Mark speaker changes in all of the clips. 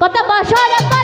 Speaker 1: কত বছর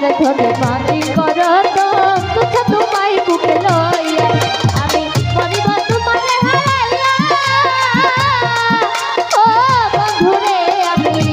Speaker 1: আমার ধরে মাটি কর কথা তোমায় বুকে লইয়া আমি মরিব তোমারে ও বন্ধুরে আমি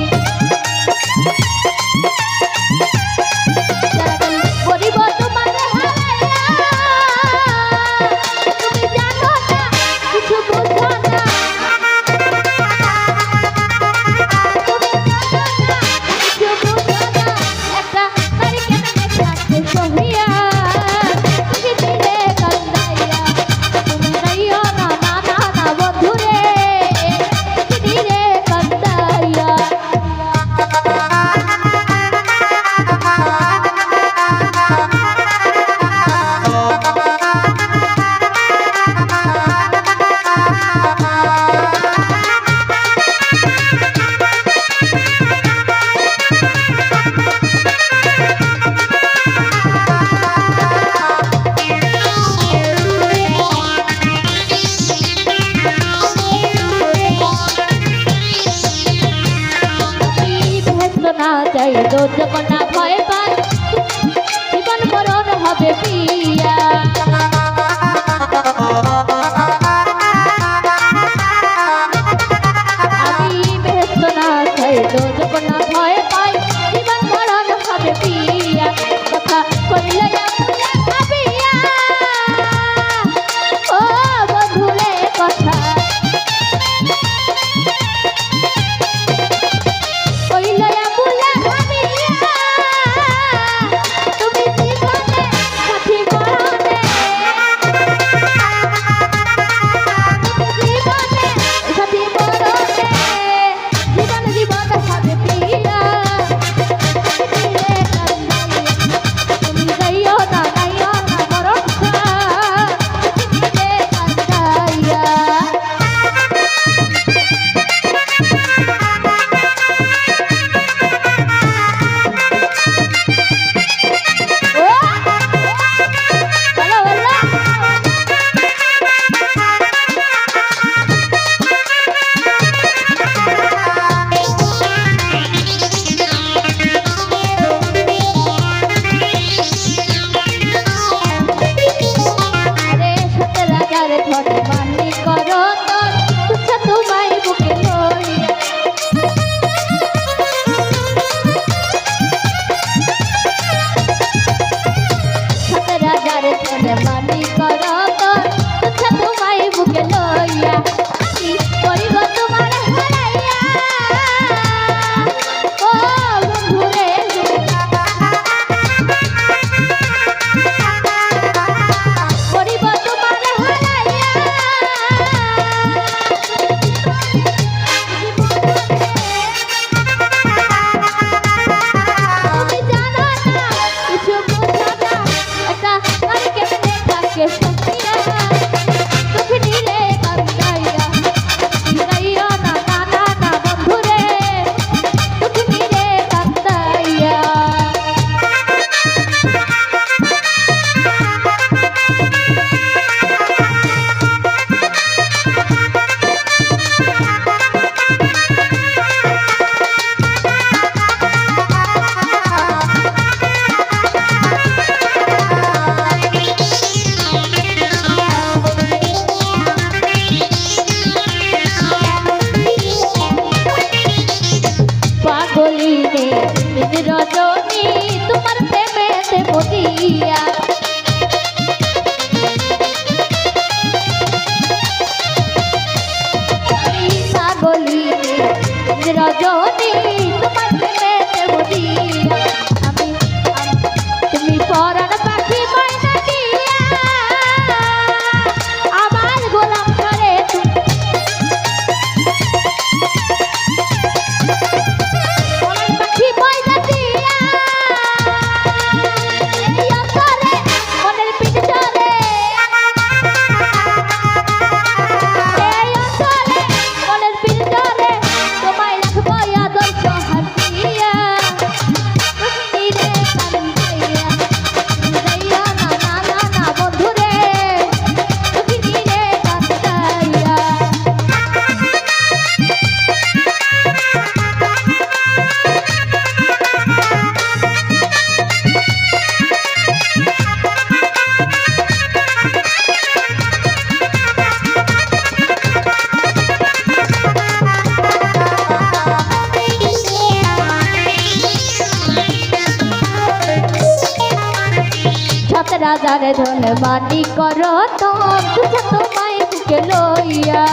Speaker 1: রাজার ধন মাটি কর তোমায় বুকে লইয়া।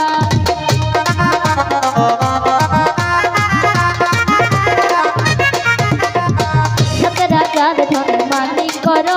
Speaker 1: রাজার ধন মাটি কর